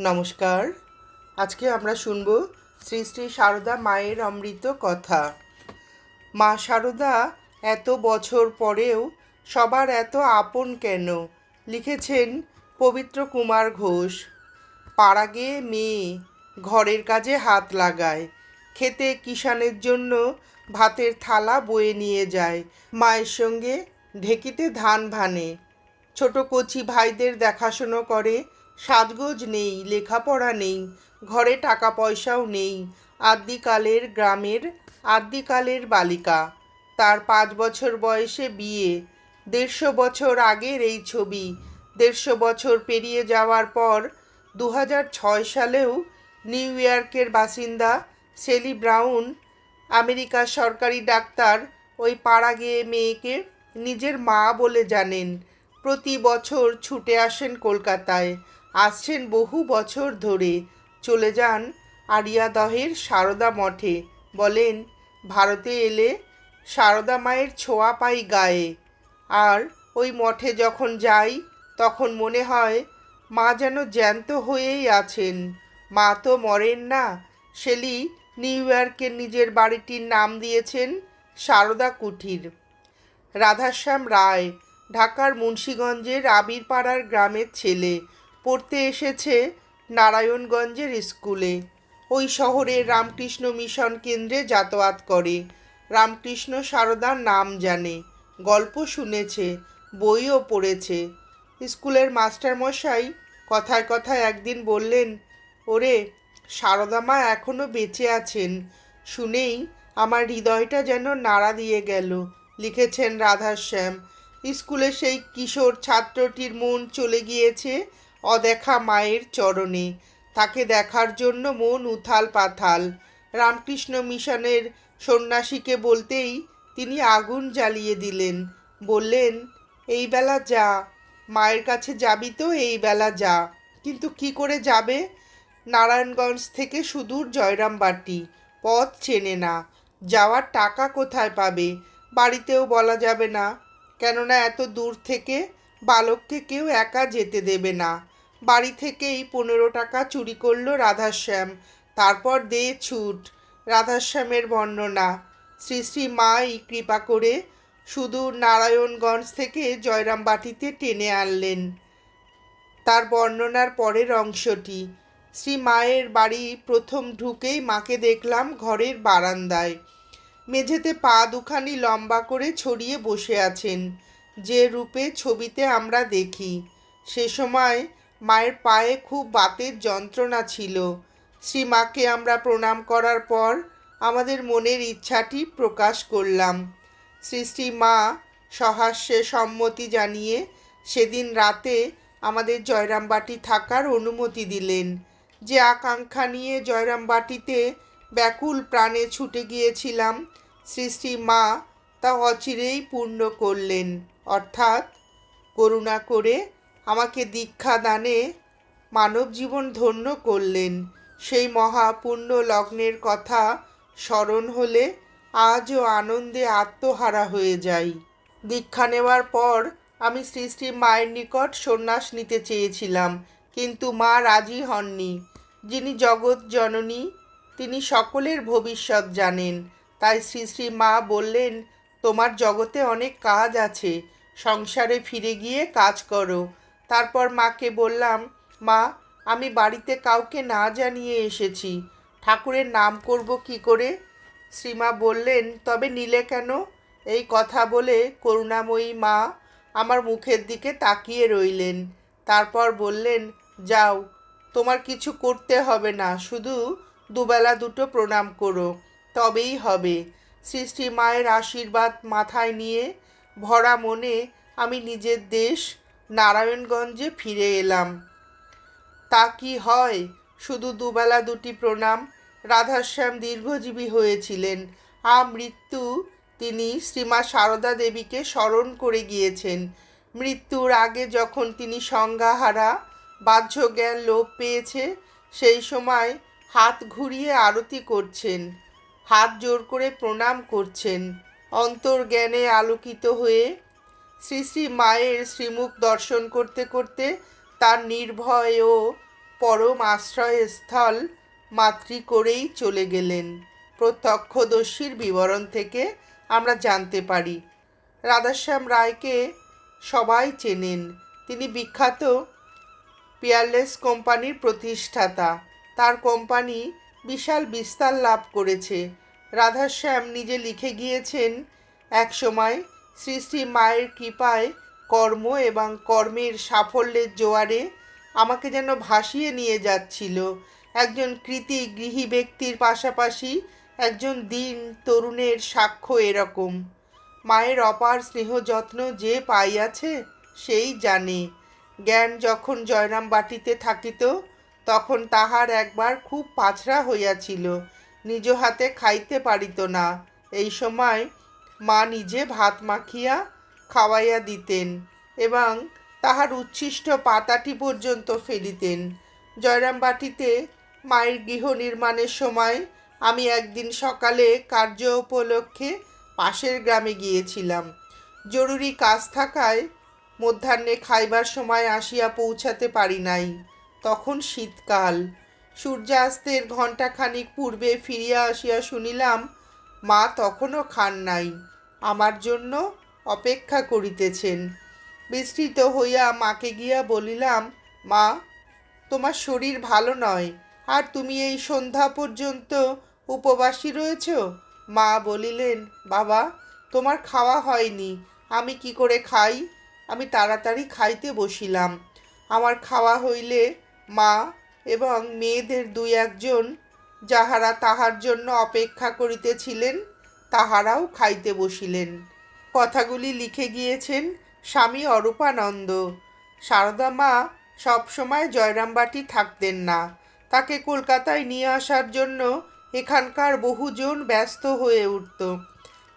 নমস্কার। আজকে আমরা শুনব শ্রী শ্রী সারদা মায়ের অমৃত কথা। মা সারদা এত বছর পরেও সবার এত আপন কেন? লিখেছেন পবিত্র কুমার ঘোষ। পাড়া গিয়ে মেয়ে ঘরের কাজে হাত লাগায়। খেতে কিষানের জন্য ভাতের থালা বয়ে নিয়ে যায়। মায়ের সঙ্গে ঢেকিতে ধান ভানে। ছোট কচি ভাইদের দেখাশুনো করে সাজগোজ নেই, লেখাপড়া নেই, ঘরে টাকা পয়সাও নেই। আদ্যিকালের গ্রামের আদ্যিকালের বালিকা। তার পাঁচ বছর বয়সে বিয়ে। দেড়শো বছর আগের এই ছবি। দেড়শো বছর পেরিয়ে যাওয়ার পর দু হাজার ছয় সালেও নিউ ইয়র্কের বাসিন্দা সেলি ব্রাউন আমেরিকার সরকারি ডাক্তার ওই পাড়া গিয়ে মেয়েকে নিজের মা বলে জানেন। প্রতি বছর ছুটে আসেন কলকাতায়। আসছেন বহু বছর ধরে। চলে যান আরিয়াদহের সারদা মঠে। বলেন, ভারতে এলে সারদা মায়ের ছোঁয়া পাই গায়ে। আর ওই মঠে যখন যাই, তখন মনে হয় মা যেন জ্যান্ত হয়েই আছেন। মা তো মরেন না। শেলি নিউ ইয়র্কের নিজের বাড়িটির নাম দিয়েছেন সারদা কুঠির। রাধাশ্যাম রায়, ঢাকার মুন্সীগঞ্জের আবিরপাড়ার গ্রামের ছেলে। পড়তে এসেছে নারায়ণগঞ্জের স্কুলে। ওই শহরের রামকৃষ্ণ মিশন কেন্দ্রে যাতায়াত করে। রামকৃষ্ণ সারদার নাম জানে, গল্প শুনেছে, বইও পড়েছে। স্কুলের মাস্টারমশাই কথায় কথায় একদিন বললেন, ওরে, সারদা মা এখনও বেঁচে আছেন। শুনেই আমার হৃদয়টা যেন নাড়া দিয়ে গেল, লিখেছেন রাধাশ্যাম। স্কুলে সেই কিশোর ছাত্রটির মন চলে গিয়েছে অদেখা মায়ের চরণে। তাকে দেখার জন্য মন উথাল পাথাল। রামকৃষ্ণ মিশনের সন্ন্যাসীকে বলতেই তিনি আগুন জ্বালিয়ে দিলেন। বললেন, এই বেলা যা। মায়ের কাছে যাবি তো, এই বেলা যা। কিন্তু কি করে যাবে? নারায়ণগঞ্জ থেকে সুদূর জয়রামবাটি। পথ চেনে না। যাওয়ার টাকা কোথায় পাবে? বাড়িতেও বলা যাবে না। কেননা এত দূর থেকে বালককে কেউ একা যেতে দেবে না। বাড়ি থেকেই পনেরো টাকা চুরি করল রাধাশ্যাম। তারপর দে ছুট, রাধাশ্যামের বর্ণনা। শ্রী শ্রী মাই কৃপা করে সুদূর নারায়ণগঞ্জ থেকে জয়রামবাটিতে টেনে আনলেন। তার বর্ণনার পরের অংশটি, শ্রী মায়ের বাড়ি প্রথম ঢুকেই মাকে দেখলাম ঘরের বারান্দায়। মেঝেতে পা দুখানি লম্বা করে ছড়িয়ে বসে আছেন। যে রূপে ছবিতে আমরা দেখি, সে সময় মায়ের পায়ে খুব বাতের যন্ত্রণা ছিল। শ্রীমাকে আমরা প্রণাম করার পর আমাদের মনের ইচ্ছাটি প্রকাশ করলাম। শ্রী শ্রী মা সহাস্যে সম্মতি জানিয়ে সেদিন রাতে আমাদের জয়রামবাটি থাকার অনুমতি দিলেন, যে আকাঙ্ক্ষা নিয়ে জয়রামবাটিতে ব্যাকুল প্রাণে ছুটে গিয়েছিলাম, শ্রী শ্রী মা তা অচিরেই পূর্ণ করলেন। অর্থাৎ করুণা করে আমাকে দীক্ষা দানে মানব জীবন ধন্য করলেন। সেই মহাপূর্ণ লগ্নের কথা স্মরণ হলে আজও আনন্দে আত্মহারা হয়ে যাই। দীক্ষা নেওয়ার পর আমি শ্রী শ্রী মায়ের নিকট সন্ন্যাস নিতে চেয়েছিলাম, কিন্তু মা রাজি হননি। যিনি জগৎ জননী, তিনি সকলের ভবিষ্যৎ জানেন। তাই শ্রী শ্রী মা বললেন তোমার জগতে অনেক কাজ আছে। সংসারে ফিরে গিয়ে কাজ করো। তারপর মাকে বললাম, মা, আমি বাড়িতে কাউকে না জানিয়ে এসেছি। ঠাকুরের নাম করব কি করে? শ্রীমা বললেন, তবে নিলে কেন? এই কথা বলে করুণাময়ী মা আমার মুখের দিকে তাকিয়ে রইলেন। তারপর বললেন, যাও, তোমার কিছু করতে হবে না, শুধু দুবেলা দুটো প্রণাম করো, তবেই হবে। শ্রী মায়ের আশীর্বাদ মাথায় নিয়ে ভরা মনে আমি নিজের দেশ নারায়ণগঞ্জে ফিরে এলাম। তা কি হয়? শুধু দুবেলা দুটি প্রণাম। রাধাশ্যাম দীর্ঘজীবী হয়েছিলেন। আ মৃত্যু তিনি শ্রীমা সারদা দেবীকে স্মরণ করে গিয়েছেন। মৃত্যুর আগে যখন তিনি সংজ্ঞাহারা বাহ্য জ্ঞান লোপ পেয়েছে, সেই সময় হাত ঘুরিয়ে আরতি করছেন। হাত জোর করে প্রণাম করছেন। অন্তর্জ্ঞানে আলোকিত হয়ে শ্রী শ্রী মায়ের শ্রীমুখ দর্শন করতে করতে তার নির্ভয় ও পরম আশ্রয়স্থল মাতৃ করেই চলে গেলেন। প্রত্যক্ষদর্শীর বিবরণ থেকে আমরা জানতে পারি, রাধাশ্যাম রায়কে সবাই চেনেন। তিনি বিখ্যাত পিয়ারলেস কোম্পানির প্রতিষ্ঠাতা। তার কোম্পানি বিশাল বিস্তার লাভ করেছে। রাধাশ্যাম নিজে লিখে গিয়েছেন, এক সময় শ্রী শ্রী মায়ের কৃপায় কর্ম এবং কর্মের সাফল্যের জোয়ারে আমাকে যেন ভাসিয়ে নিয়ে যাচ্ছিল। একজন কৃতি গৃহী ব্যক্তির পাশাপাশি একজন দিন তরুণের সাক্ষ্য এরকম। মায়ের অপার স্নেহ যত্ন যে পাইয়াছে, সেই জানে। জ্ঞান যখন জয়রাম বাটিতে থাকিত তখন তাহার একবার খুব পাছড়া হইয়াছিল, নিজ হাতে খাইতে পারিত না। এই সময় মা নিজে ভাত মাখিয়া খাওয়াইয়া দিতেন এবং তাহার উচ্ছিষ্ট পাতাটি পর্যন্ত ফেলিতেন। জয়রামবাটিতে মায়ের গৃহ নির্মাণের সময় আমি একদিন সকালে কার্য উপলক্ষে পাশের গ্রামে গিয়েছিলাম। জরুরি কাজ থাকায় মধ্যাহ্নে খাইবার সময় আসিয়া পৌঁছাতে পারি নাই। তখন শীতকাল। সূর্যাস্তের ঘণ্টাখানিক পূর্বে ফিরিয়া আসিয়া শুনিলাম, মা তখনও খান নাই, আমার জন্য অপেক্ষা করিতেছেন। বিস্তৃত হইয়া মাকে গিয়া বলিলাম, মা, তোমার শরীর ভালো নয়, আর তুমি এই সন্ধ্যা পর্যন্ত উপবাসী রয়েছ? মা বলিলেন, বাবা, তোমার খাওয়া হয়নি, আমি কি করে খাই? আমি তাড়াতাড়ি খাইতে বসিলাম। আমার খাওয়া হইলে মা এবং মেয়েদের দুই একজন যাহারা তাহার জন্য অপেক্ষা করিতেছিলেন, তাহারাও খাইতে বসিলেন। কথাগুলি লিখে গিয়েছেন স্বামী অরূপানন্দ। সারদা মা সবসময় জয়রামবাটি থাকতেন না। তাকে কলকাতায় নিয়ে আসার জন্য এখানকার বহুজন ব্যস্ত হয়ে উঠত।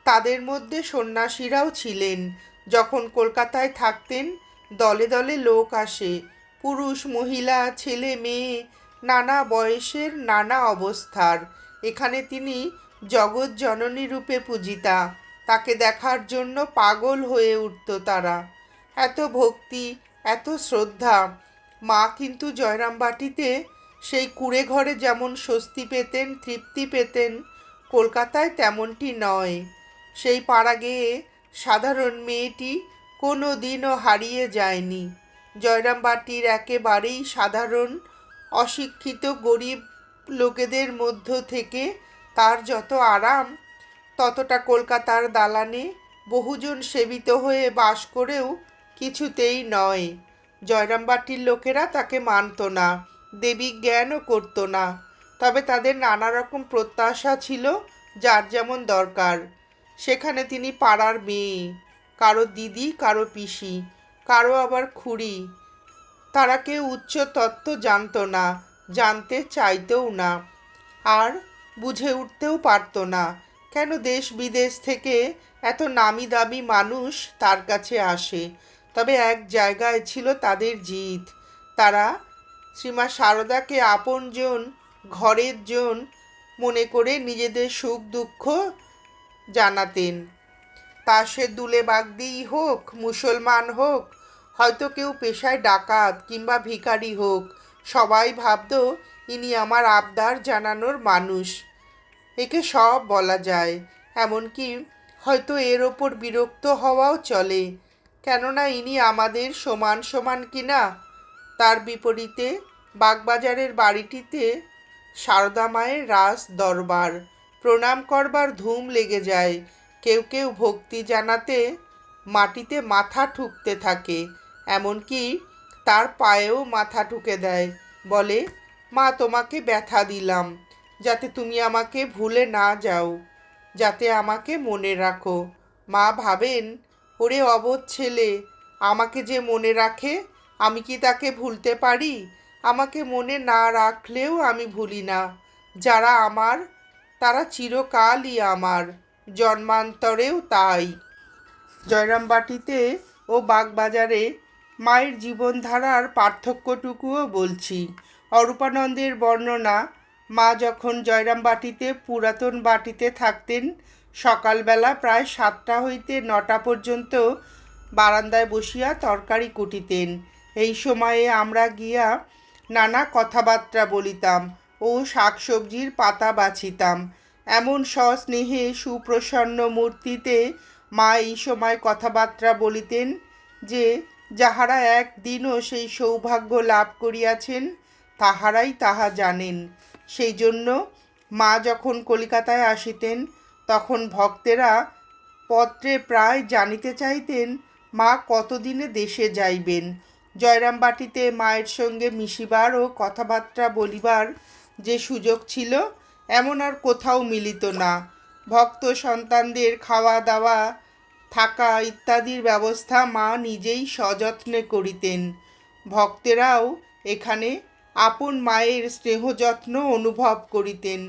তাদের মধ্যে সন্ন্যাসীরাও ছিলেন। যখন কলকাতায় থাকতেন, দলে দলে লোক আসে। পুরুষ, মহিলা, ছেলে, মেয়ে, নানা বয়সের নানা অবস্থার। এখানে তিনি জগৎ জননী রূপে পূজিতা। তাকে দেখার জন্য পাগল হয়ে উঠত তারা। এত ভক্তি, এত শ্রদ্ধা। মা কিন্তু জয়রামবাটিতে সেই কুড়ে ঘরে যেমন স্বস্তি পেতেন, তৃপ্তি পেতেন, কলকাতায় তেমনটি নয়। সেই পাড়া গেয়ে সাধারণ মেয়েটি কোনো দিনও হারিয়ে যায়নি। জয়রামবাটির একেবারেই সাধারণ, অশিক্ষিত, গরিব লোকেদের মধ্য থেকে তার যত আরাম, ততটা কলকাতার দালানে বহুজন সেবিত হয়ে বাস করেও কিছুতেই নয়। জয়রামবাটির লোকেরা তাকে মানত না, দেবী জ্ঞানও করত না। তবে তাদের নানা রকম প্রত্যাশা ছিল যার যেমন দরকার। সেখানে তিনি পাড়ার মেয়ে, কারও দিদি, কারও পিসি। কারও আবার খুড়ি। তারা কেউ উচ্চ তত্ত্ব জানতো না, জানতে চাইতেও না, আর বুঝে উঠতেও পারতো না, কেন দেশ বিদেশ থেকে এত নামি দামি মানুষ তার কাছে আসে। তবে এক জায়গায় ছিল তাদের জিত। তারা শ্রীমা সারদাকে আপনজন ঘরের জন মনে করে নিজেদের সুখ দুঃখ জানাতেন। তা সে দুলে বাগদিই হোক, মুসলমান হোক হয়তো কেউ পেশায় ডাকাত কিংবা ভিখারি হোক। সবাই ভাবত, ইনি আমার আবদার জানানোর মানুষ। একে সব বলা যায়। এমনকি হয়তো এর ওপর বিরক্ত হওয়াও চলে। কেননা ইনি আমাদের সমান সমান কিনা, তার বিপরীতে বাগবাজারের বাড়িটিতে সারদা মায়ের রাস দরবার, প্রণাম করবার ধুম লেগে যায়। কেউ কেউ ভক্তি জানাতে মাটিতে মাথা ঠুকতে থাকে। এমনকি তার পায়েও মাথা ঠুকে দেয়। বলে, মা, তোমাকে ব্যথা দিলাম। যাতে তুমি আমাকে ভুলে না যাও। যাতে আমাকে মনে রাখো। মা ভাবেন, ওরে অবোধ ছেলে, আমাকে যে মনে রাখে, আমি কি তাকে ভুলতে পারি? আমাকে মনে না রাখলেও আমি ভুলি না। যারা আমার, তারা চিরকালই আমার। জন্মান্তরেও তাই। জয়রামবাটিতে ও বাগবাজারে মায়ের জীবনধারার পার্থক্যটুকুও বলছি। অরূপানন্দের বর্ণনা, মা যখন জয়রাম জয়রামবাটিতে পুরাতন বাটিতে থাকতেন, সকালবেলা প্রায় সাতটা হইতে নটা পর্যন্ত বারান্দায় বসিয়া তরকারি কুটিতেন। এই সময়ে আমরা গিয়া নানা কথাবার্তা বলিতাম ও শাকসবজির পাতা বাছিতাম। এমন সস্নেহে সুপ্রসন্ন মূর্তিতে মা এই সময় কথাবার্তা বলিতেন যে যাহারা একদিনও সেই সৌভাগ্য লাভ করিয়াছেন, তাহারাই তাহা জানেন। সেই জন্য মা যখন কলিকাতায় আসিতেন, তখন ভক্তেরা পত্রে প্রায় জানিতে চাইতেন, মা, কতদিনে দেশে যাইবেন? জয়রামবাটিতে মায়ের সঙ্গে মিশিবার ও কথাবার্তা বলিবার যে সুযোগ ছিল, এমন আর কোথাও মিলিত না। ভক্ত সন্তানদের খাওয়া দাওয়া থাকা ইত্যাদির ব্যবস্থা মা নিজেই সযত্নে করিতেন। ভক্তেরাও এখানে আপন মায়ের স্নেহযত্ন অনুভব করিতেন।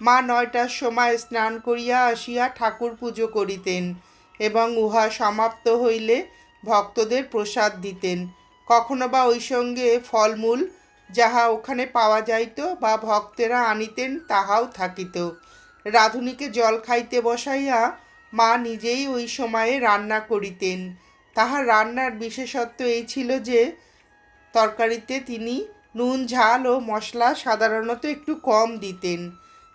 মা নয়টার সময় স্নান করিয়া আসিয়া ঠাকুর পুজো করিতেন এবং উহা সমাপ্ত হইলে ভক্তদের প্রসাদ দিতেন। কখনো বা ওই সঙ্গে ফলমূল যাহা ওখানে পাওয়া যাইত বা ভক্তেরা আনিতেন তাহাও থাকিত। রাধুনীকে জল খাইতে বসাইয়া মা নিজেই ওই সময়ে রান্না করিতেন। তাহার রান্নার বিশেষত্ব এই ছিল যে, তরকারিতে তিনি নুন, ঝাল ও মশলা সাধারণত একটু কম দিতেন।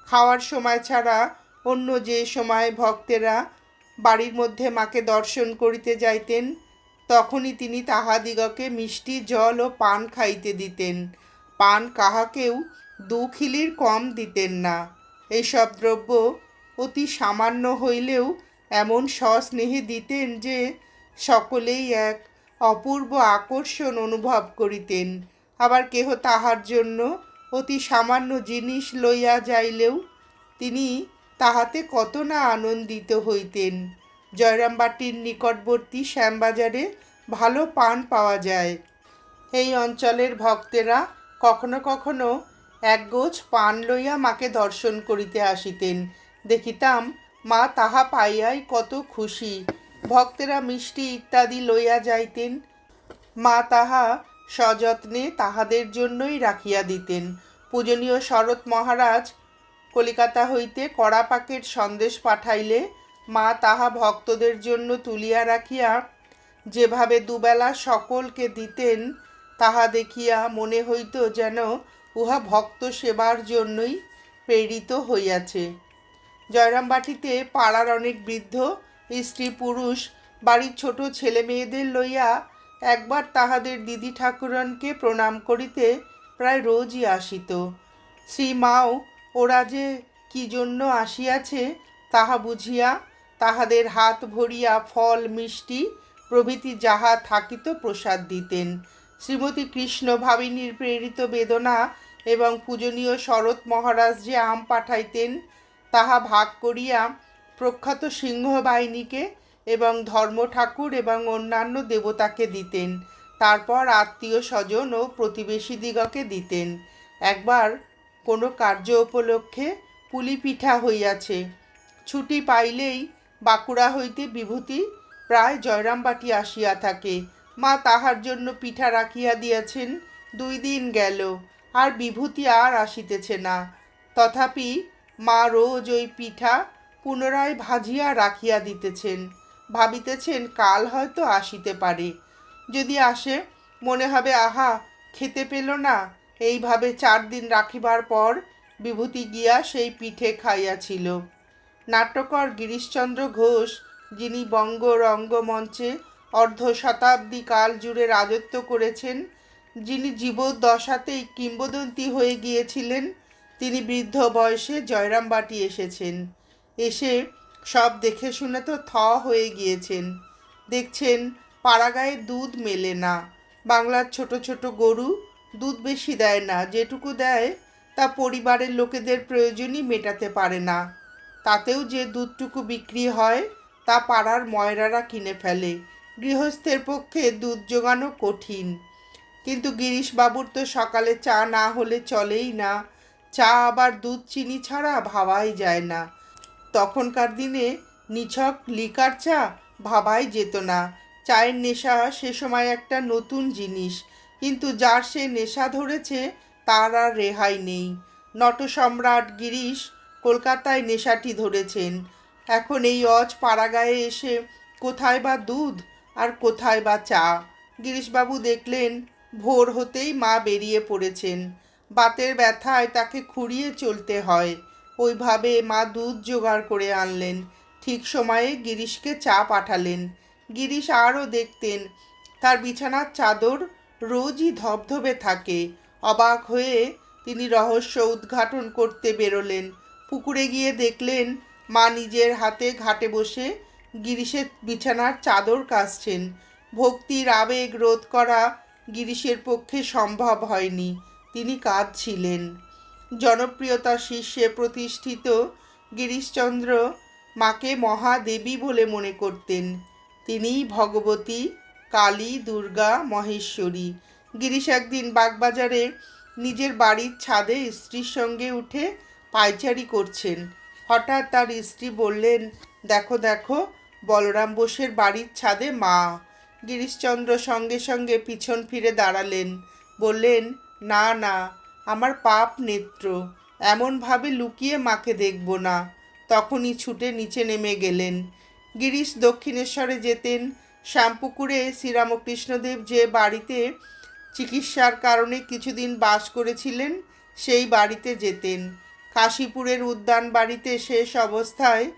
খাওয়ার সময় ছাড়া অন্য যে সময় ভক্তেরা বাড়ির মধ্যে মাকে দর্শন করিতে যাইতেন, তখনই তিনি তাহাদিগকে মিষ্টি জল ও পান খাইতে দিতেন। পান কাহাকেও দু খিলির কম দিতেন না। এইসব দ্রব্য অতি সামান্য হইলেও এমন সস্নেহে দিতেন যে সকলেই এক অপূর্ব আকর্ষণ অনুভব করিতেন। আবার কেহ তাহার জন্য অতি সামান্য জিনিস লইয়া যাইলেও তিনি তাহাতে কত না আনন্দিত হইতেন। জয়রামবাটির নিকটবর্তী শ্যামবাজারে ভালো পান পাওয়া যায়। এই অঞ্চলের ভক্তেরা কখনো কখনো একগোছ পান লইয়া মাকে দর্শন করিতে আসিতেন। দেখিতাম মা তাহা পাইয়াই কত খুশি। ভক্তেরা মিষ্টি ইত্যাদি লইয়া যাইতেন। মা তাহা সযত্নে তাহাদের জন্যই রাখিয়া দিতেন। পূজনীয় শরৎ মহারাজ কলিকাতা হইতে কড়া পাকের সন্দেশ পাঠাইলে মা তাহা ভক্তদের জন্য তুলিয়া রাখিয়া যেভাবে দুবেলা সকলকে দিতেন, তাহা দেখিয়া মনে হইত যেন উহা ভক্ত সেবার জন্যই প্রেরিত হইয়াছে। জয়রামবাটিতে পাড়ার অনেক বৃদ্ধ, স্ত্রী পুরুষ, বাড়ির ছোট ছেলে মেয়েদের লইয়া একবার তাহাদের দিদি ঠাকুরনকে প্রণাম করিতে প্রায় রোজই আসিত। শ্রীমাও ওরা যে কি জন্য আসিয়াছে তাহা বুঝিয়া তাহাদের হাত ভরিয়া ফল, মিষ্টি প্রভৃতি যাহা থাকিত প্রসাদ দিতেন। শ্রীমতী কৃষ্ণ ভাবিনীর প্রেরিত বেদনা এবং পূজনীয় শরৎ মহারাজ যে আম পাঠাইতেন তাহা ভাগ করিয়া প্রখ্যাত সিংহবাহিনীকে এবং ধর্ম ঠাকুর এবং অন্যান্য দেবতাকে দিতেন। তারপর আত্মীয় স্বজন ও প্রতিবেশীদিগকে দিতেন। একবার কোনো কার্য উপলক্ষে পুলি পিঠা হইয়াছে। ছুটি পাইলেই বাঁকুড়া হইতে বিভূতি প্রায় জয়রামবাটি আসিয়া থাকে। মা তাহার জন্য পিঠা রাখিয়া দিয়াছেন। দুই দিন গেল। আর বিভূতি আর আসিতেছে না। তথাপি মা রোজ ওই পিঠা পুনরায় ভাজিয়া রাখিয়া দিতেছেন। ভাবিতেছেন কাল হয়তো আসিতে পারে। যদি আসে, মনে হবে, আহা, খেতে পেল না। এইভাবে চার দিন রাখিবার পর বিভূতি গিয়া সেই পিঠে খাইয়াছিল। নাট্যকর গিরিশচন্দ্র ঘোষ, যিনি বঙ্গ রঙ্গমঞ্চে অর্ধ শতাব্দী কাল জুড়ে রাজত্ব করেছেন, যিনি জীবদ্দশাতেই কিংবদন্তি হয়ে গিয়েছিলেন তিনি বৃদ্ধ বয়সে জয়রামবাটি এসেছেন। এসে সব দেখে শুনে তো থ হয়ে গিয়েছেন। দেখছেন, পাড়াগায়ে দুধ মেলে না। বাংলার ছোট ছোট গরু দুধ বেশি দেয় না। যেটুকু দেয়, তা পরিবারের লোকেদের প্রয়োজনই মেটাতে পারে না। তাতেও যে দুধটুকু বিক্রি হয়, তা পাড়ার ময়রারা কিনে ফেলে। গৃহস্থের পক্ষে দুধ জোগানো কঠিন। কিন্তু গিরিশবাবুর তো সকালে চা না হলে চলেই না। চা আবার দুধ চিনি ছাড়া ভাবাই যায় না। তখনকার দিনে নিছক লিকার চা ভাবাই যেত না। চায়ের নেশা সে সময় একটা নতুন জিনিস, কিন্তু যার সে নেশা ধরেছে তার আর রেহাই নেই। নটসম্রাট গিরিশ কলকাতায় নেশাটি ধরেছেন। এখন এই অজ পাড়াগায়ে এসে কোথায় বা দুধ আর কোথায় বা চা? গিরিশবাবু দেখলেন ভোর হতেই মা বেরিয়ে পড়েছেন। বাতের ব্যথায় তাকে খুঁড়িয়ে চলতে হয়। ওইভাবে মা দুধ জোগাড় করে আনলেন। ঠিক সময়ে গিরিশকে চা পাঠালেন। গিরিশ আরও দেখতেন, তার বিছানার চাদর রোজই ধবধবে থাকে। অবাক হয়ে তিনি রহস্য উদ্ঘাটন করতে বেরোলেন। পুকুরে গিয়ে দেখলেন, মা নিজের হাতে ঘাটে বসে গিরিশের বিছানার চাদর কাচছেন। ভক্তির আবেগ রোধ করা গিরিশের পক্ষে সম্ভব হয়নি। তিনি কাঁদছিলেন। জনপ্রিয়তা শীর্ষে প্রতিষ্ঠিত গিরিশচন্দ্র মাকে মহাদেবী বলে মনে করতেন। তিনিই ভগবতী, কালী, দুর্গা, মহেশ্বরী। গিরিশ একদিন বাগবাজারে নিজের বাড়ির ছাদে স্ত্রীর সঙ্গে উঠে পায়চারি করছেন। হঠাৎ তার স্ত্রী বললেন, দেখো দেখো, বলরাম বোসের বাড়ির ছাদে মা। গিরিশচন্দ্র সঙ্গে সঙ্গে পিছন ফিরে দাঁড়ালেন। বললেন না না, আমার পাপ নেত্র এমনভাবে লুকিয়ে মাকে দেখব না। তখনই ছুটে নিচে নেমে গেলেন। গিরিশ দক্ষিণেশ্বরে যেতেন। শ্যামপুকুরে শ্রীরামকৃষ্ণদেব যে বাড়িতে চিকিৎসার কারণে কিছুদিন বাস করেছিলেন, সেই বাড়িতে যেতেন। কাশীপুরের উদ্যান বাড়িতে শেষ অবস্থায়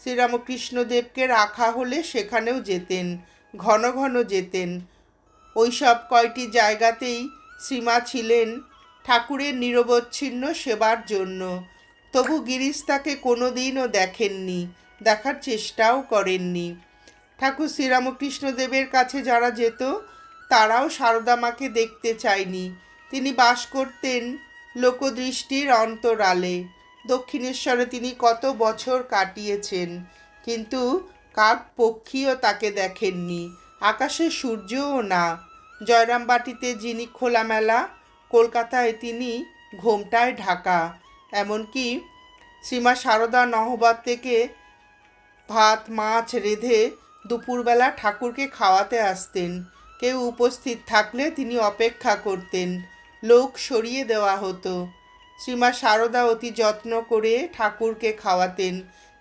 শ্রীরামকৃষ্ণদেবকে রাখা হলে সেখানেও যেতেন, ঘন ঘন যেতেন। ওই সব কয়টি জায়গাতেই সীমা ছিলেন ঠাকুরের নিরবচ্ছিন্ন সেবার জন্য। তবু গিরিশ তাকে কোনো দিনও দেখেননি, দেখার চেষ্টাও করেননি। ঠাকুর শ্রীরামকৃষ্ণদেবের কাছে যারা যেত, তারাও সারদা মাকে দেখতে চায়নি। তিনি বাস করতেন লোকদৃষ্টির অন্তরালে। দক্ষিণেশ্বরে তিনি কত বছর কাটিয়েছেন, কিন্তু কাক পক্ষীও তাকে দেখেননি। আকাশে সূর্যও না। জয়রামবাটিতে যিনি খোলামেলা, কলকাতায় তিনি ঘোমটায় ঢাকা। এমনকি সীমা সারদা নহবাদ থেকে ভাত, মাছ রেঁধে দুপুরবেলা ঠাকুরকে খাওয়াতে আসতেন। কেউ উপস্থিত থাকলে তিনি অপেক্ষা করতেন। লোক সরিয়ে দেওয়া হতো। শ্রীমা সারদা অতি যত্ন করে ঠাকুরকে খাওয়াতেন,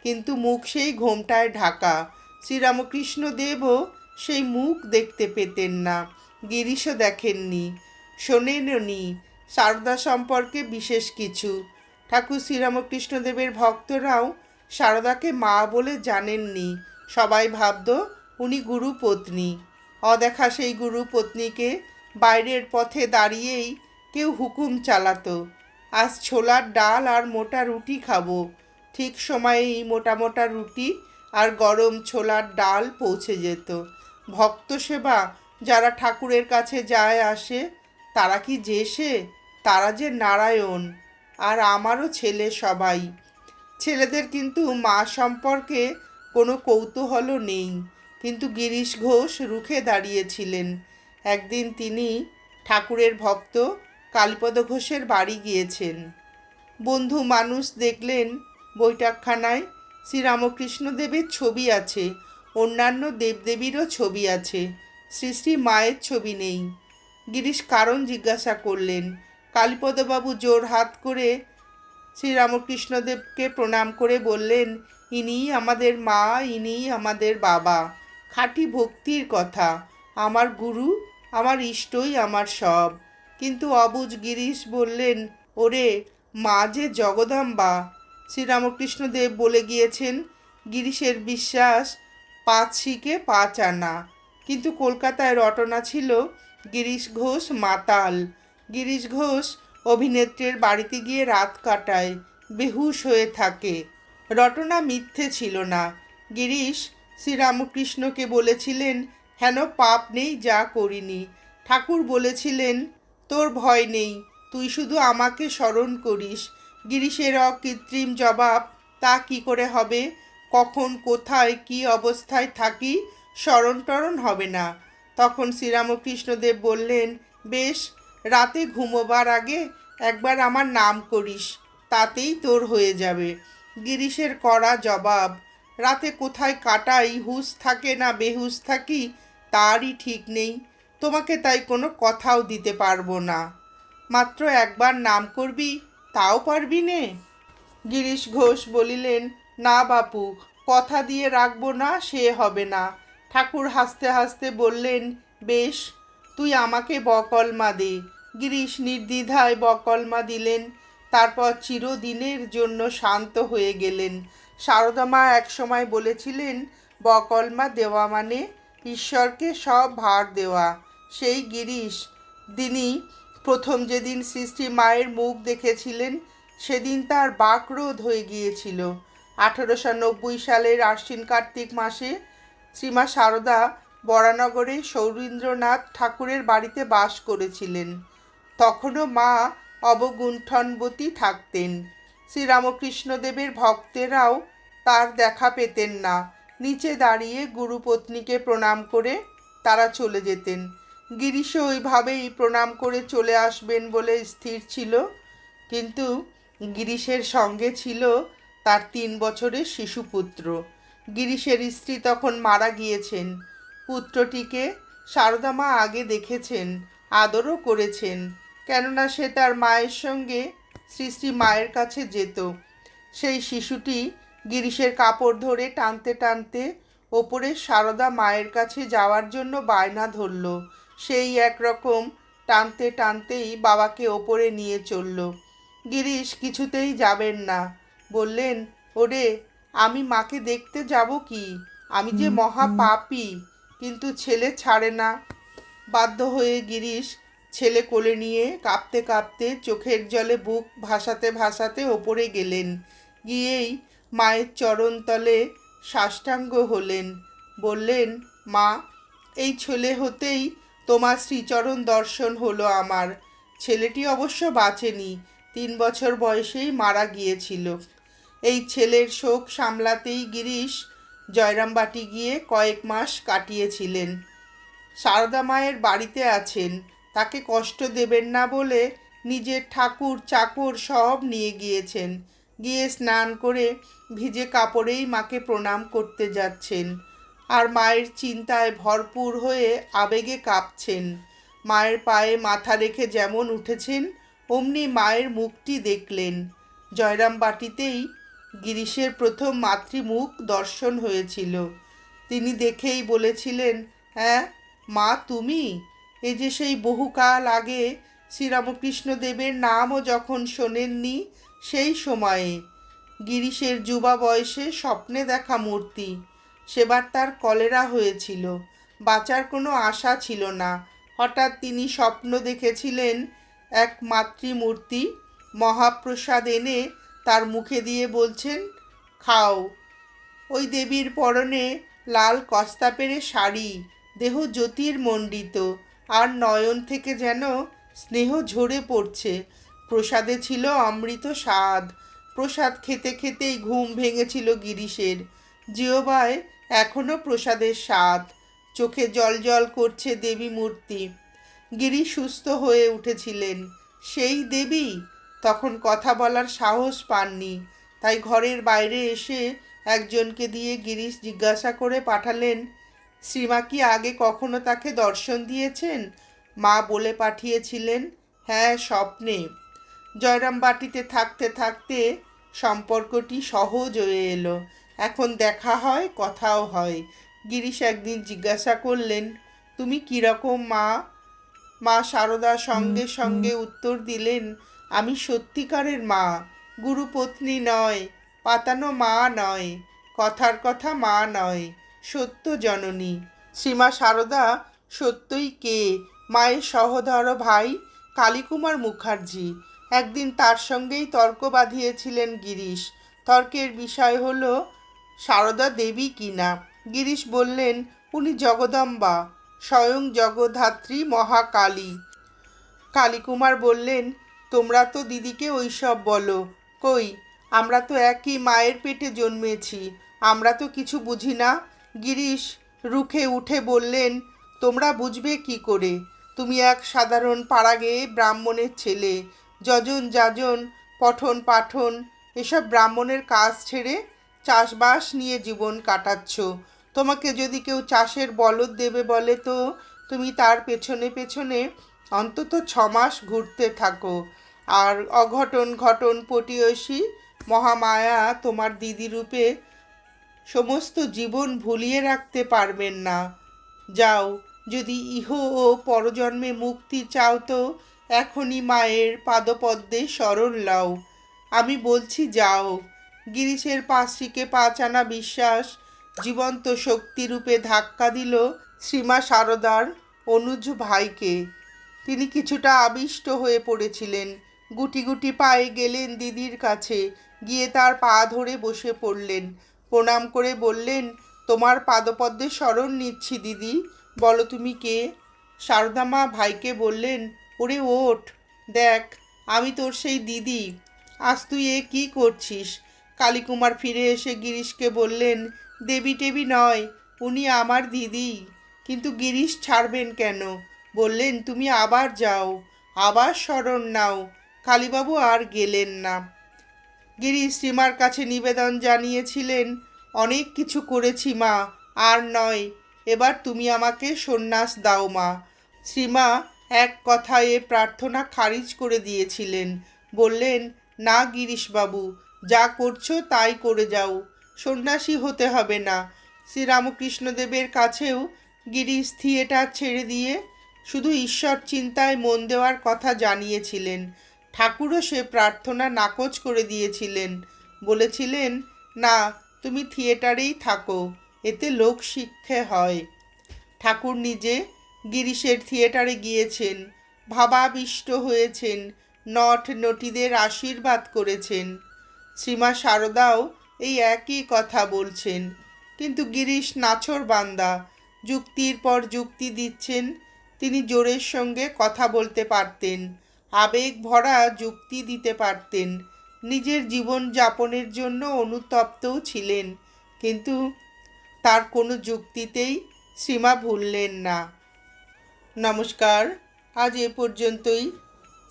কিন্তু মুখ সেই ঘোমটায় ঢাকা। শ্রীরামকৃষ্ণ দেবও সেই মুখ দেখতে পেতেন না। গিরিশও দেখেননি। শোনেননি সারদা সম্পর্কে বিশেষ কিছু। ঠাকুর শ্রীরামকৃষ্ণদেবের ভক্তরাও সারদাকে মা বলে জানেননি। সবাই ভাবত উনি গুরুপত্নী। অদেখা সেই গুরুপত্নীকে বাইরের পথে দাঁড়িয়েই কেউ হুকুম চালাতো। আজ ছোলার ডাল আর মোটা রুটি খাব। ঠিক সময়েই মোটা মোটা রুটি আর গরম ছোলার ডাল পৌঁছে যেত। ভক্ত সেবা যারা ঠাকুরের কাছে যায় আসে, তারা কি যে সে তারা যে নারায়ণ। আর আমারও ছেলে সবাই। ছেলেদের কিন্তু মা সম্পর্কে কোনো কৌতূহলও নেই। কিন্তু গিরিশ ঘোষ রুখে দাঁড়িয়েছিলেন। একদিন তিনি ঠাকুরের ভক্ত কালীপদ ঘোষের বাড়ি গিয়েছেন। বন্ধু মানুষ দেখলেন বৈঠকখানায় শ্রীরামকৃষ্ণদেবের ছবি আছে, অন্যান্য দেবদেবীরও ছবি আছে। শ্রী মায়ের ছবি নেই। গিরিশ কারণ জিজ্ঞাসা করলেন। কালীপদবাবু জোর হাত করে শ্রীরামকৃষ্ণদেবকে প্রণাম করে বললেন ইনিই আমাদের মা ইনিই আমাদের বাবা। খাঁটি ভক্তির কথা। আমার গুরু, আমার ইষ্টই আমার সব। কিন্তু অবুজ গিরিশ বললেন, ওরে, মা যে জগদম্বা। শ্রীরামকৃষ্ণদেব বলে গিয়েছেন, গিরিশের বিশ্বাস পাঁচ শিকে পাঁচ আনা। কিন্তু কলকাতায় রটনা ছিল গিরিশ ঘোষ মাতাল। গিরিশ ঘোষ অভিনেত্রীর বাড়িতে গিয়ে রাত কাটায়, বেহুশ হয়ে থাকে। রটনা মিথ্যে ছিল না। গিরিশ শ্রীরামকৃষ্ণকে বলেছিলেন, হেন পাপ নেই, যা করিনি। ঠাকুর বলেছিলেন, তোর ভয় নেই, তুই শুধু আমাকে স্মরণ করিস। গিরিশের অকৃত্রিম জবাব, তা কি করে হবে? কখন, কোথায়, কি অবস্থায় থাকি স্মরণ টরণ হবে না। তখন শ্রীরামকৃষ্ণদেব বললেন, বেশ, রাতে ঘুমোবার আগে একবার আমার নাম করিস, তাতেই তোর হয়ে যাবে। গিরিশের কড়া জবাব, রাতে কোথায় কাটাই, হুঁশ থাকে না বেহুশ থাকি, তারই ঠিক নেই, তোমাকে তাই কোনো কথাও দিতে পারব না। মাত্র একবার নাম করবি, তাও পারবি নে? গিরিশ ঘোষ বলিলেন, না বাপু, কথা দিয়ে রাখব না, সে হবে না। ঠাকুর হাসতে হাসতে বললেন, বেশ, তুই আমাকে বকলমা দে। গিরিশ নির্দ্বিধায় বকলমা দিলেন। তারপর চিরদিনের জন্য শান্ত হয়ে গেলেন। সারদা মা একসময় বলেছিলেন বকলমা দেওয়া মানে ঈশ্বরকে সব ভার দেওয়া। সেই গিরিশ তিনি প্রথম যেদিন সৃষ্টি মায়ের মুখ দেখেছিলেন, সেদিন তার বাকরোধ হয়ে গিয়েছিল। আঠেরোশো নব্বই সালের আশ্বিন কার্তিক মাসে শ্রীমা সারদা বরানগরে সৌরীন্দ্রনাথ ঠাকুরের বাড়িতে বাস করেছিলেন। তখনও মা অবগুণ্ঠনবতী থাকতেন। শ্রীরামকৃষ্ণদেবের ভক্তেরাও তার দেখা পেতেন না। নিচে দাঁড়িয়ে গুরুপত্নীকে প্রণাম করে তারা চলে যেতেন। গিরিশও ওইভাবেই প্রণাম করে চলে আসবেন বলে স্থির ছিল। কিন্তু গিরিশের সঙ্গে ছিল তার তিন বছরের শিশুপুত্র। গিরিশের স্ত্রী তখন মারা গিয়েছেন। পুত্রটিকে সারদা মা আগে দেখেছেন, আদরও করেছেন, কেননা সে তার মায়ের সঙ্গে শ্রী শ্রী মায়ের কাছে যেত। সেই শিশুটি গিরিশের কাপড় ধরে টানতে টানতে ওপরে সারদা মায়ের কাছে যাওয়ার জন্য বায়না ধরল। সেই একরকম টানতে টানতেই বাবাকে ওপরে নিয়ে চলল। গিরিশ কিছুতেই যাবেন না। বললেন, ওরে আমি মাকে দেখতে যাব কি? আমি যে মহা পাপী কিন্তু ছেলে ছাড়ে না। বাধ্য হয়ে গিরিশ ছেলে কোলে নিয়ে কাঁপতে কাঁপতে চোখের জলে বুক ভাসাতে ভাসাতে ওপরে গেলেন। গিয়েই মায়ের চরণতলে সাষ্টাঙ্গ হলেন। বললেন মা এই ছেলে হতেই তোমার শ্রীচরণ দর্শন হলো আমার। ছেলেটি অবশ্য বাঁচেনি তিন বছর বয়সেই মারা গিয়েছিল। এই ছেলের শোক সামলাতেই গিরিশ জয়রামবাটি গিয়ে কয়েক মাস কাটিয়েছিলেন। সারদা মায়ের বাড়িতে আছেন, তাকে কষ্ট দেবেন না বলে নিজের ঠাকুর চাকর সব নিয়ে গিয়েছেন। গিয়ে স্নান করে ভিজে কাপড়েই মাকে প্রণাম করতে যাচ্ছেন আর মায়ের চিন্তায় ভরপুর হয়ে আবেগে কাঁপছেন। মায়ের পায়ে মাথা রেখে যেমন উঠেছেন, অমনি মায়ের মুখটি দেখলেন। জয়রাম বাটিতেই গিরিশের প্রথম মাতৃমুখ দর্শন হয়েছিল। তিনি দেখেই বলেছিলেন হ্যাঁ মা, তুমি? এ যে সেই বহুকাল আগে শ্রীরামকৃষ্ণদেবের নামও যখন শোনেননি, সেই সময়ে গিরিশের যুবা বয়সে স্বপ্নে দেখা মূর্তি। সেবার তার কলেরা হয়েছিল, বাঁচার কোনো আশা ছিল না। হঠাৎ তিনি স্বপ্ন দেখেছিলেন, এক মাতৃমূর্তি মহাপ্রসাদ এনে তার মুখে দিয়ে বলছেন, খাও। ওই দেবীর পরনে লাল কস্তা পেরে শাড়ি, দেহ জ্যোতির্মণ্ডিত আর নয়ন থেকে যেন স্নেহ ঝরে পড়ছে। প্রসাদে ছিল অমৃত স্বাদ। প্রসাদ খেতে খেতেই ঘুম ভেঙেছিল গিরিশের। জিওবায় এখনও প্রসাদের স্বাদ। চোখে জল জল করছে দেবী মূর্তি। গিরি সুস্থ হয়ে উঠেছিলেন। সেই দেবী তখন কথা বলার সাহস পাননি। তাই ঘরের বাইরে এসে একজনকে দিয়ে গিরিশ জিজ্ঞাসা করে পাঠালেন শ্রীমা কি আগে কখনো তাকে দর্শন দিয়েছেন? মা বলে পাঠিয়েছিলেন হ্যাঁ স্বপ্নে। জয়রাম বাটিতে থাকতে থাকতে সম্পর্কটি সহজ হয়ে এলো। এখন দেখা হয় কথাও হয়। গিরিশ একদিন জিজ্ঞাসা করলেন তুমি কীরকম মা? মা সারদা সঙ্গে সঙ্গে উত্তর দিলেন আমি সত্যিকারের মা, গুরুপত্নী নয়, পাতানো মা নয়, কথার কথা মা নয়, সত্য জননী। শ্রীমা সারদা, সত্যই কে? মায়ের সহধর ভাই কালীকুমার মুখার্জি। একদিন তার সঙ্গেই তর্ক বাঁধিয়েছিলেন গিরিশ। তর্কের বিষয় হল, সারদা দেবী কিনা? গিরিশ বললেন, উনি জগদম্বা, স্বয়ং জগদ্ধাত্রী মহাকালী। কালীকুমার বললেন তোমরা তো দিদিকে ওইসব বলো। কই, আমরা তো একই মায়ের পেটে জন্মেছি, আমরা তো কিছু বুঝি না। গিরিশ রুখে উঠে বললেন, তোমরা বুঝবে কি করে? তুমি এক সাধারণ পাড়াগে ব্রাহ্মণের ছেলে, যজন যাজন, পঠন পাঠন, এসব ব্রাহ্মণের কাজ ছেড়ে চাষবাস নিয়ে জীবন কাটাচ্ছ। তোমাকে যদি কেউ চাষের বলদ দেবে বলে তো, তুমি তার পেছনে পেছনে অন্তত ছ মাস ঘুরতে থাকো। আর অঘটন ঘটন পটিয়সী মহামায়া তোমার দিদি রূপে সমস্ত জীবন ভুলিয়ে রাখতে পারবেন না। যাও, যদি ইহ ও পরজন্মে মুক্তি চাও তো এখনই মায়ের পাদপদ্মে শরণ লাও। আমি বলছি যাও, গিরিশের পাঁচটিকে পাঁচ আনা বিশ্বাস, জীবন্ত শক্তিরূপে ধাক্কা দিল শ্রীমা সারদার অনুজ ভাইকে। তিনি কিছুটা আবিষ্ট হয়ে পড়েছিলেন। গুটি গুটি পায়ে গেলেন দিদির কাছে। গিয়ে তার পা ধরে বসে পড়লেন। প্রণাম করে বললেন, তোমার পাদপদ্মে স্মরণ নিচ্ছি দিদি। বলো তুমি কে? সারদা মা ভাইকে বললেন, ওরে ওঠ দেখ, আমি তোর সেই দিদি। আজ তুই এ কী করছিস? কালীকুমার ফিরে এসে গিরিশকে বললেন, দেবী টেবি নয়, উনি আমার দিদি। কিন্তু গিরিশ ছাড়বেন কেন? বললেন, তুমি আবার যাও, আবার শরণ নাও কালীবাবু আর গেলেন না। গিরিশ শ্রীমার কাছে নিবেদন জানিয়েছিলেন, অনেক কিছু করেছি মা, আর নয়। এবার তুমি আমাকে সন্ন্যাস দাও মা। শ্রীমা এক কথায় এ প্রার্থনা খারিজ করে দিয়েছিলেন। বললেন, না গিরিশবাবু, যা করছ তাই করে যাও। সন্ন্যাসী হতে হবে না। শ্রীরামকৃষ্ণদেবের কাছেও গিরিশ থিয়েটার ছেড়ে দিয়ে শুধু ঈশ্বর চিন্তায় মন দেওয়ার কথা জানিয়েছিলেন। ঠাকুরও সে প্রার্থনা নাকচ করে দিয়েছিলেন। বলেছিলেন, না, তুমি থিয়েটারেই থাকো, এতে লোক শিক্ষে হয়। ঠাকুর নিজে গিরিশের থিয়েটারে গিয়েছেন, ভাবাবিষ্ট হয়েছেন, নট নটিদের আশীর্বাদ করেছেন। শ্রীমা শারদাও এই একই কথা বলছেন, কিন্তু গিরিশ নাছর বান্দা, যুক্তির পর যুক্তি দিচ্ছেন, তিনি জোরের সঙ্গে কথা বলতে পারতেন। আবেগ ভরা যুক্তি দিতে পারতেন। নিজের জীবন যাপনের জন্য অনুতপ্তও ছিলেন। কিন্তু তার কোনো যুক্তিতেই সীমা ভুললেন না। নমস্কার। আজ এ পর্যন্তই।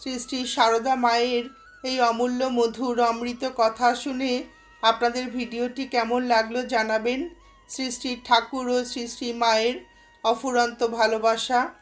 শ্রী শ্রী সারদা মায়ের এই অমূল্য মধুর অমৃত কথা শুনে আপনাদের ভিডিওটি কেমন লাগল জানাবেন। শ্রী শ্রী ঠাকুর ও শ্রী শ্রী মায়ের অফুরন্ত ভালোবাসা।